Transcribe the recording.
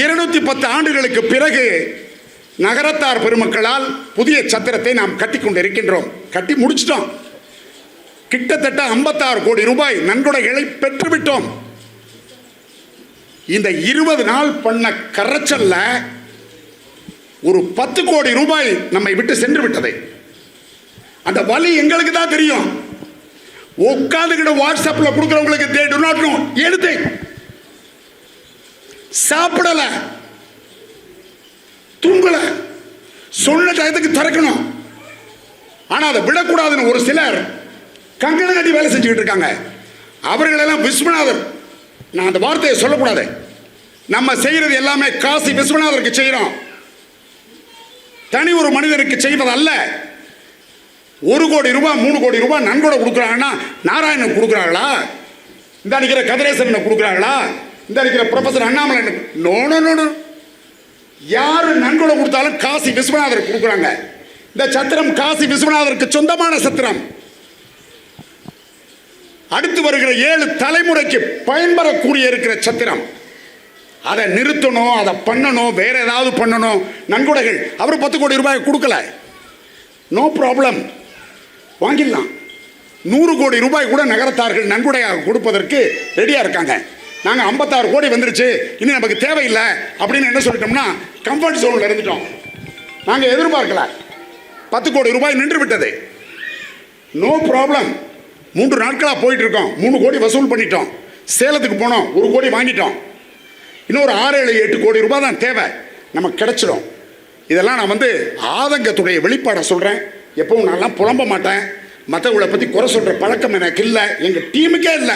இருநூத்தி பத்து ஆண்டுகளுக்கு பிறகு நகரத்தார் பெருமக்களால் புதிய சத்திரத்தை நாம் கட்டி கொண்டிருக்கின்றோம் கட்டி முடிச்சிட்டோம். கிட்டத்தட்ட 56 கோடி ரூபாய் நன்கொடைகளை பெற்றுவிட்டோம். இந்த இருபது நாள் பண்ண கரைச்சல்ல ஒரு பத்து கோடி ரூபாய் நம்மை விட்டு சென்று விட்டது அந்த வலி எங்களுக்கு தான் தெரியும். உட்காந்துக்கிட்டு வாட்ஸ்அப்பில் கொடுக்குறவங்களுக்கு they do not know சாப்பிடல. தூங்கல. சொன்ன டயத்துக்கு திறக்கணும். ஆனால் அதை விடக்கூடாதுன்னு ஒரு சிலர் கங்கணம் கட்டி வேலை செஞ்சுக்கிட்டு இருக்காங்க. அவர்களெல்லாம் விஸ்வநாதர். நான் அந்த வார்த்தையை சொல்லக்கூடாது. நம்ம செய்கிறது எல்லாமே காசி விஸ்வநாதருக்கு செய்கிறோம் தனி ஒரு மனிதருக்கு செய்வதல்ல. ஒரு கோடி ரூபாய் மூணு கோடி ரூபாய் நன்கொடை கொடுக்குறாங்கன்னா நாராயணன் கொடுக்குறாங்களா? இந்த அடிக்கிற கதிரேசன் கொடுக்குறாங்களா? இந்த இருக்கிற ப்ரொஃபசர் அண்ணாமலை நோனோ நோனோ யார் நன்கொடை கொடுத்தாலும் காசி விஸ்வநாதர் கொடுக்குறாங்க. இந்த சத்திரம் காசி விஸ்வநாதருக்கு சொந்தமான சத்திரம். அடுத்து வருகிற ஏழு தலைமுறைக்கு பயன்பெறக்கூடிய இருக்கிற சத்திரம். அதை நிறுத்தணும் அதை பண்ணணும் வேற ஏதாவது பண்ணணும். நன்கொடைகள் அவர் பத்து கோடி ரூபாய் கொடுக்கல. நோ ப்ராப்ளம் வாங்கிடலாம். நூறு கோடி ரூபாய் கூட நகரத்தார்கள் நன்கொடையாக கொடுப்பதற்கு ரெடியாக இருக்காங்க. நாங்கள் ஐம்பத்தாறு கோடி வந்துருச்சு. இனி நமக்கு தேவையில்லை அப்படின்னு என்ன சொல்லிட்டோம்னா கம்ஃபர்ட் ஜோனில் இருந்துட்டோம். நாங்கள் எதிர்பார்க்கல. பத்து கோடி ரூபாய் நின்று விட்டது. நோ ப்ராப்ளம் மூன்று நாட்களாக போயிட்டு இருக்கோம். மூணு கோடி வசூல் பண்ணிட்டோம். சேலத்துக்கு போனோம். ஒரு கோடி வாங்கிட்டோம். இன்னொரு ஆறு ஏழு எட்டு கோடி ரூபாய் தான் தேவை. நமக்கு கிடைச்சிடும் இதெல்லாம் நான் வந்து ஆதங்கத்துடைய வெளிப்பாடை சொல்கிறேன் எப்பவும் நான்லாம் புலம்ப மாட்டேன். மற்றவங்களை பற்றி குறை சொல்கிற பழக்கம் எனக்கு இல்லை. எங்கள் டீமுக்கே இல்லை.